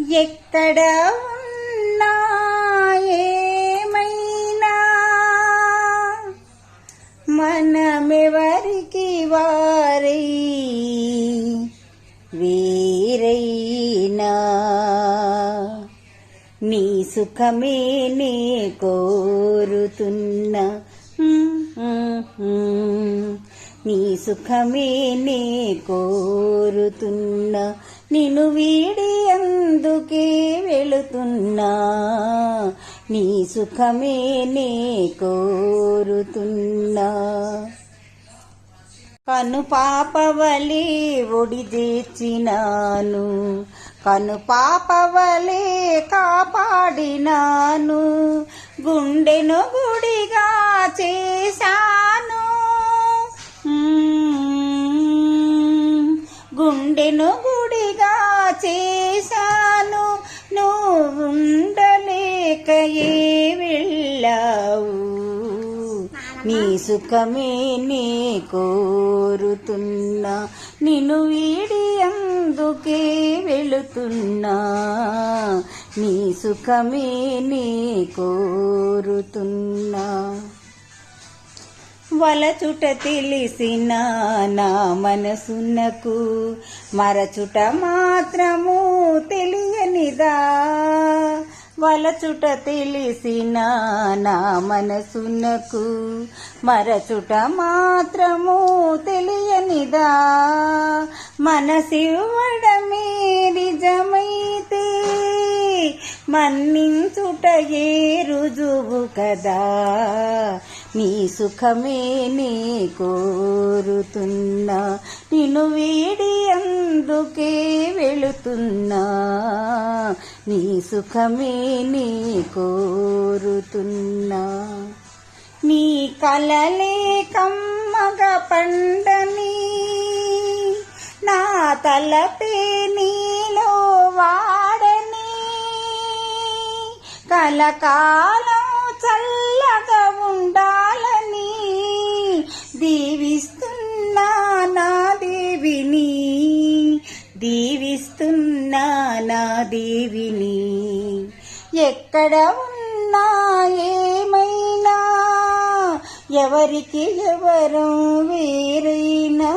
ఎక్కడ ఉన్నా ఏమైనా మనమెవరికి వారై వీరైనా? నీ సుఖమే నే కోరుతున్నా. నీ సుఖమే నే కోరుతున్నా. నిన్ను వీడి అందుకే వెళుతున్నా. నీ సుఖమే నే కోరుతున్నా. కను పాపవలే ఒడి తెచ్చినాను కను పాపవలే కాపాడినాను. గుండెను గుడిగా చే గుండెను గుడిగా చేశాను. నువ్వు ఉండలేక ఏ వెళ్ళావు? నీ సుఖమే నే కోరుతున్నా. నిన్ను వీడి అందుకే వెళుతున్నా. నీ సుఖమే నే కోరుతున్నా. వలచుట తెలిసిన నా మనసునకు మరచుట మాత్రము తెలియనిదా? వలచుట తెలిసిన నా మనసునకు మరచుట మాత్రము తెలియనిదా? మనసివ్వడమే నిజమైతే మన్నించుట ఏ రుజువు కదా? నీ సుఖమే నీ కోరుతున్నా నిన్ను వీడి అందుకే వెళుతున్నా. నీ సుఖమే నీ కోరుతున్నా. నీ కలలే కమ్మగా పండని నా తలపే నీలో వాడని. కలకాలం చల్ల విని ఎక్కడ ఉన్నా ఏమైనా? ఎవరికి ఎవరు వేరైనా?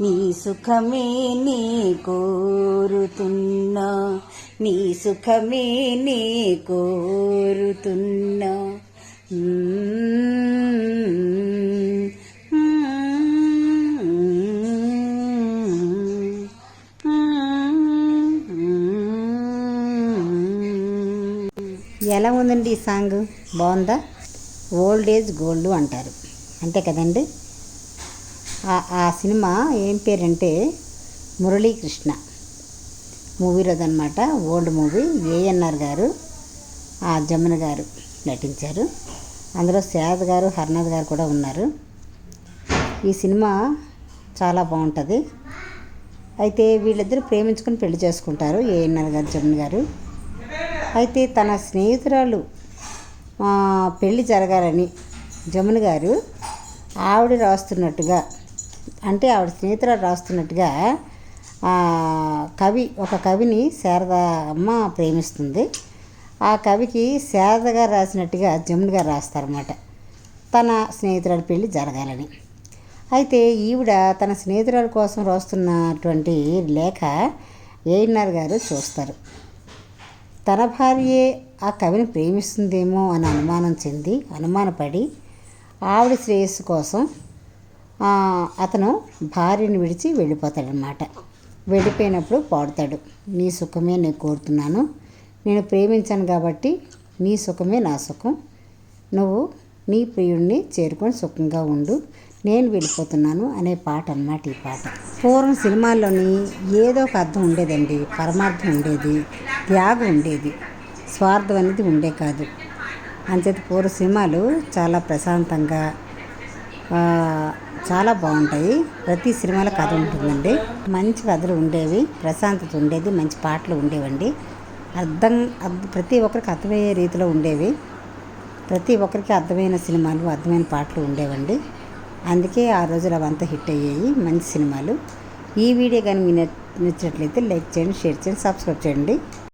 నీ సుఖమే నీ కోరుతున్నా. నీ సుఖమే నీ కోరుతున్నా. ఎలా ఉందండి ఈ సాంగ్? బాగుందా? ఓల్డ్ ఏజ్ గోల్డ్ అంటారు. అంతే కదండి? ఆ- సినిమా ఏం పేరంటే మురళీకృష్ణ. మూవీలోదనమాట ఓల్డ్ మూవీ. ఏఎన్ఆర్ గారు ఆ జమున గారు నటించారు. అందులో శారద్ గారు హర్నాథ్ గారు కూడా ఉన్నారు. ఈ సినిమా చాలా బాగుంటుంది. అయితే వీళ్ళిద్దరూ ప్రేమించుకొని పెళ్ళి చేసుకుంటారు. ఏఎన్ఆర్ గారు జమున గారు. అయితే తన స్నేహితురాలు పెళ్ళి పెళ్ళి జరగాలని జమున గారు ఆవిడ రాస్తున్నట్టుగా అంటే ఆవిడ స్నేహితురాలు రాస్తున్నట్టుగా కవి ఒక కవిని శారద అమ్మ ప్రేమిస్తుంది. ఆ కవికి శారద గారు రాసినట్టుగా జమున గారు రాస్తారన్నమాట. తన స్నేహితురాలు పెళ్ళి జరగాలని. అయితే ఈవిడ తన స్నేహితురాల కోసం రాస్తున్నటువంటి లేఖ ఏఎన్ఆర్ గారు చూస్తారు. తన భార్యే ఆ కవిని ప్రేమిస్తుందేమో అని అనుమానం చెంది అనుమానపడి ఆవిడ శ్రేయస్సు కోసం అతను భార్యను విడిచి వెళ్ళిపోతాడనమాట వెళ్ళిపోయినప్పుడు పాడుతాడు నీ సుఖమే నేను కోరుతున్నాను. నేను ప్రేమించాను కాబట్టి నీ సుఖమే నా సుఖం. నువ్వు నీ ప్రియుడిని చేరుకొని సుఖంగా ఉండు. నేను వెళ్ళిపోతున్నాను అనే పాట అన్నమాట ఈ పాట. పూర్వం సినిమాల్లోని ఏదో ఒక అర్థం ఉండేదండి. పరమార్థం ఉండేది త్యాగం ఉండేది స్వార్థం అనేది ఉండే కాదు. అంచేత పూర్వ సినిమాలు చాలా ప్రశాంతంగా చాలా బాగుంటాయి. ప్రతి సినిమాలో కథ ఉంటుందండి. మంచి కథలు ఉండేవి ప్రశాంతత ఉండేది మంచి పాటలు ఉండేవండి. అర్థం ప్రతి ఒక్కరికి అర్థమయ్యే రీతిలో ఉండేవి. ప్రతి ఒక్కరికి అర్థమైన సినిమాలు అర్థమైన పాటలు ఉండేవండి. అందుకే ఆ రోజులు అవంతా హిట్ అయ్యాయి మంచి సినిమాలు. ఈ వీడియో కానీ మీ నచ్చినట్లయితే లైక్ చేయండి షేర్ చేయండి సబ్స్క్రైబ్ చేయండి.